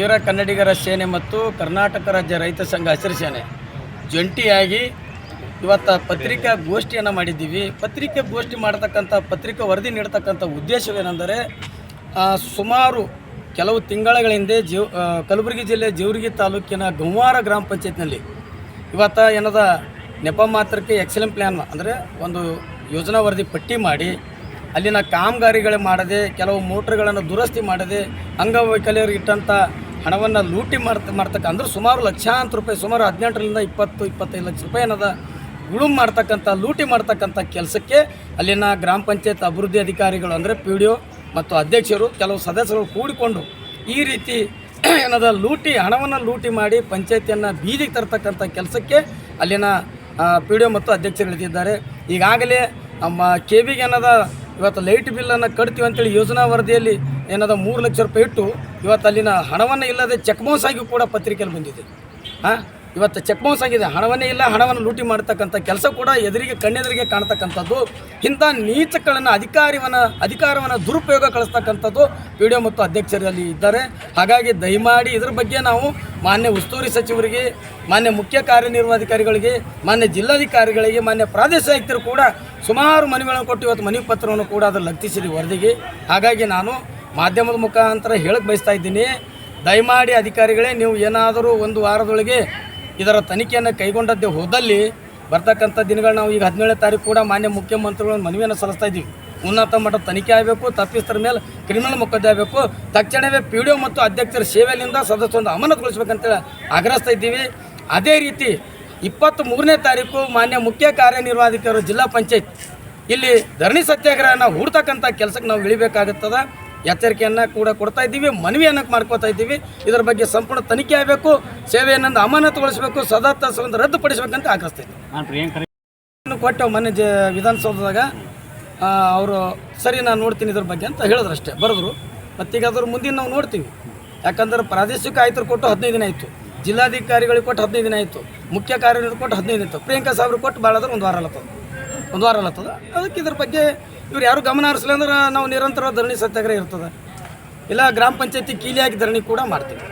ವೀರ ಕನ್ನಡಿಗರ ಸೇನೆ ಮತ್ತು ಕರ್ನಾಟಕ ರಾಜ್ಯ ರೈತ ಸಂಘ ಹಸಿರು ಸೇನೆ ಜಂಟಿಯಾಗಿ ಇವತ್ತು ಪತ್ರಿಕಾ ಗೋಷ್ಠಿಯನ್ನು ಮಾಡಿದ್ದೀವಿ. ಪತ್ರಿಕೆ ಗೋಷ್ಠಿ ಮಾಡತಕ್ಕಂಥ ಪತ್ರಿಕಾ ವರದಿ ನೀಡತಕ್ಕಂಥ ಉದ್ದೇಶವೇನೆಂದರೆ ಸುಮಾರು ಕೆಲವು ತಿಂಗಳ ಹಿಂದೆ ಜೀವ ಕಲಬುರಗಿ ಜಿಲ್ಲೆ ಜೀವರ್ಗಿ ತಾಲೂಕಿನ ಗಂವಾರ ಗ್ರಾಮ ಪಂಚಾಯತ್ನಲ್ಲಿ ಇವತ್ತು ಏನದ ನೆಪ ಮಾತ್ರಕ್ಕೆ ಎಕ್ಸಲೆಂಟ್ ಪ್ಲ್ಯಾನ್ ಅಂದರೆ ಒಂದು ಯೋಜನಾ ವರದಿ ಪಟ್ಟಿ ಮಾಡಿ, ಅಲ್ಲಿನ ಕಾಮಗಾರಿಗಳು ಮಾಡದೆ, ಕೆಲವು ಮೋಟ್ರ್ಗಳನ್ನು ದುರಸ್ತಿ ಮಾಡದೆ ಅಂಗವೈಕಲ್ಯರಿಗೆ ಇಟ್ಟಂಥ ಹಣವನ್ನು ಲೂಟಿ ಮಾಡ್ತ, ಮಾಡ್ತಕ್ಕ, ಅಂದ್ರೆ ಸುಮಾರು ಲಕ್ಷಾಂತರ ರೂಪಾಯಿ, ಸುಮಾರು ಹದಿನೆಂಟರಿಂದ ಇಪ್ಪತ್ತು, ಇಪ್ಪತ್ತೈದು ಲಕ್ಷ ರೂಪಾಯಿ ಏನದ ಗುಳುಮ್ ಮಾಡ್ತಕ್ಕಂಥ, ಲೂಟಿ ಮಾಡ್ತಕ್ಕಂಥ ಕೆಲಸಕ್ಕೆ ಅಲ್ಲಿನ ಗ್ರಾಮ ಪಂಚಾಯತ್ ಅಭಿವೃದ್ಧಿ ಅಧಿಕಾರಿಗಳು ಅಂದರೆ ಪಿ ಡಿ ಒ ಮತ್ತು ಅಧ್ಯಕ್ಷರು, ಕೆಲವು ಸದಸ್ಯರು ಕೂಡಿಕೊಂಡು ಈ ರೀತಿ ಏನದ, ಲೂಟಿ, ಹಣವನ್ನು ಲೂಟಿ ಮಾಡಿ ಪಂಚಾಯತಿಯನ್ನು ಬೀದಿಗೆ ತರ್ತಕ್ಕಂಥ ಕೆಲಸಕ್ಕೆ ಅಲ್ಲಿನ ಪಿ ಡಿ ಒ ಮತ್ತು ಅಧ್ಯಕ್ಷರು ಇಳಿದಿದ್ದಾರೆ. ಈಗಾಗಲೇ ನಮ್ಮ ಕೆ ಬಿಗೆ ಏನದ ಇವತ್ತು ಲೈಟ್ ಬಿಲ್ಲನ್ನು ಕಟ್ತೀವಿ ಅಂತೇಳಿ ಯೋಜನಾ ವರದಿಯಲ್ಲಿ ಏನದ ಮೂರು ಲಕ್ಷ ರೂಪಾಯಿ ಇಟ್ಟು ಇವತ್ತು ಅಲ್ಲಿನ ಹಣವನ್ನು ಇಲ್ಲದೆ ಚೆಕ್ ಬೌನ್ಸ್ ಆಗಿ ಕೂಡ ಪತ್ರಿಕೆಯಲ್ಲಿ ಬಂದಿದೆ. ಹಾಂ ಇವತ್ತು ಚೆಕ್ ಬೌನ್ಸ್ ಆಗಿದೆ. ಹಣವನ್ನೇ ಇಲ್ಲ, ಹಣವನ್ನು ಲೂಟಿ ಮಾಡ್ತಕ್ಕಂಥ ಕೆಲಸ ಕೂಡ ಎದುರಿಗೆ, ಕಣ್ಣೆದುರಿಗೆ ಕಾಣ್ತಕ್ಕಂಥದ್ದು. ಇಂಥ ನೀಚಗಳನ್ನು ಅಧಿಕಾರಿವನ ಅಧಿಕಾರವನ್ನು ದುರುಪಯೋಗ ಕಳಿಸ್ತಕ್ಕಂಥದ್ದು ಪಿ ಡಿ ಒ ಮತ್ತು ಅಧ್ಯಕ್ಷರಲ್ಲಿ ಇದ್ದಾರೆ. ಹಾಗಾಗಿ ದಯಮಾಡಿ ಇದ್ರ ಬಗ್ಗೆ ನಾವು ಮಾನ್ಯ ಉಸ್ತುವಾರಿ ಸಚಿವರಿಗೆ, ಮಾನ್ಯ ಮುಖ್ಯ ಕಾರ್ಯನಿರ್ವಹಣಾಧಿಕಾರಿಗಳಿಗೆ, ಮಾನ್ಯ ಜಿಲ್ಲಾಧಿಕಾರಿಗಳಿಗೆ, ಮಾನ್ಯ ಪ್ರಾದೇಶಿಕ ಆಯುಕ್ತರು ಕೂಡ ಸುಮಾರು ಮನವಿಗಳನ್ನು ಕೊಟ್ಟು ಇವತ್ತು ಮನವಿ ಪತ್ರವನ್ನು ಕೂಡ ಅದನ್ನು ಲಗ್ತಿಸಿದೆ ವರದಿಗೆ. ಹಾಗಾಗಿ ನಾನು ಮಾಧ್ಯಮದ ಮುಖಾಂತರ ಹೇಳಕ್ಕೆ ಬಯಸ್ತಾ ಇದ್ದೀನಿ. ದಯಮಾಡಿ ಅಧಿಕಾರಿಗಳೇ, ನೀವು ಏನಾದರೂ ಒಂದು ವಾರದೊಳಗೆ ಇದರ ತನಿಖೆಯನ್ನು ಕೈಗೊಂಡದ್ದೇ ಹೋದಲ್ಲಿ ಬರ್ತಕ್ಕಂಥ ದಿನಗಳು ನಾವು ಈಗ ಹದಿನೇಳನೇ ತಾರೀಕು ಕೂಡ ಮಾನ್ಯ ಮುಖ್ಯಮಂತ್ರಿಗಳ ಮನವಿಯನ್ನು ಸಲ್ಲಿಸ್ತಾ ಇದ್ದೀವಿ. ಉನ್ನತ ಮಟ್ಟದ ತನಿಖೆ ಆಗಬೇಕು ತಪ್ಪಿಸ್ತರ ಮೇಲೆ ಕ್ರಿಮಿನಲ್ ಮೊಕದ್ದಮೆ ಆಗಬೇಕು. ತಕ್ಷಣವೇ ಪಿ ಡಿ ಒ ಮತ್ತು ಅಧ್ಯಕ್ಷರ ಸೇವೆಯಿಂದ ಸದಸ್ಯರನ್ನು ಅಮಾನತುಗೊಳಿಸ್ಬೇಕಂತೇಳಿ ಆಗ್ರಹಿಸ್ತಾ ಇದ್ದೀವಿ. ಅದೇ ರೀತಿ ಇಪ್ಪತ್ತ್ ಮೂರನೇ ತಾರೀಕು ಮಾನ್ಯ ಮುಖ್ಯ ಕಾರ್ಯನಿರ್ವಾಹಕರು ಜಿಲ್ಲಾ ಪಂಚಾಯತ್, ಇಲ್ಲಿ ಧರಣಿ ಸತ್ಯಾಗ್ರಹನ ಹೂಡ್ತಕ್ಕಂಥ ಕೆಲಸಕ್ಕೆ ನಾವು ಇಳಿಬೇಕಾಗುತ್ತದ. ಎಚ್ಚರಿಕೆಯನ್ನು ಕೂಡ ಕೊಡ್ತಾ ಇದ್ದೀವಿ ಮನವಿಯನ್ನು ಮಾಡ್ಕೋತಾ ಇದ್ದೀವಿ. ಇದರ ಬಗ್ಗೆ ಸಂಪೂರ್ಣ ತನಿಖೆ ಆಗಬೇಕು ಸೇವೆಯನ್ನು ಅಮಾನತುಗೊಳಿಸಬೇಕು ಸದಸ್ಯವನ್ನು ರದ್ದುಪಡಿಸಬೇಕಂತ ಆಗ್ರಹಿಸ್ತೀನಿ ನಾನು ಪ್ರಿಯಾಂಕರ್ ಕೊಟ್ಟು ಮೊನ್ನೆ ಜ ವಿಧಾನಸೌಧದಾಗ ಅವರು ಸರಿ ನಾನು ನೋಡ್ತೀನಿ ಇದ್ರ ಬಗ್ಗೆ ಅಂತ ಹೇಳಿದ್ರು ಅಷ್ಟೇ ಬರೆದ್ರು. ಮತ್ತೀಗ ಅದ್ರ ಮುಂದಿನ ನಾವು ನೋಡ್ತೀವಿ. ಯಾಕಂದ್ರೆ ಪ್ರಾದೇಶಿಕ ಆಯುಕ್ತರು ಕೊಟ್ಟು ಹದಿನೈದು ದಿನ ಆಯಿತು. ಜಿಲ್ಲಾಧಿಕಾರಿಗಳಿಗೆ ಕೊಟ್ಟು ಹದಿನೈದು ದಿನ ಆಯಿತು. ಮುಖ್ಯ ಕಾರ್ಯದರ್ಶಿ ಕೊಟ್ಟು ಹದಿನೈದು ದಿನ ಆಯಿತು. ಪ್ರಿಯಾಂಕಾ ಸಾಹೇಬ್ರು ಕೊಟ್ಟು ಭಾಳ ಅಂದ್ರೆ ಒಂದು ವಾರ ಅಲ್ಲತ್ತದ ಒಂದು ವಾರ ಅಲ್ಲತ್ತದ ಅದಕ್ಕೆ ಇದ್ರ ಬಗ್ಗೆ ಇವ್ರು ಯಾರು ಗಮನ ಹರಿಸಲಿ ಅಂದ್ರೆ ನಾವು ನಿರಂತರ ಧರಣಿ ಸತ್ಯಾಗ್ರಹ ಇರ್ತದೆ. ಇಲ್ಲ ಗ್ರಾಮ ಪಂಚಾಯತಿ ಕೀಲಿಯಾಗಿ ಧರಣಿ ಕೂಡ ಮಾಡ್ತೀವಿ.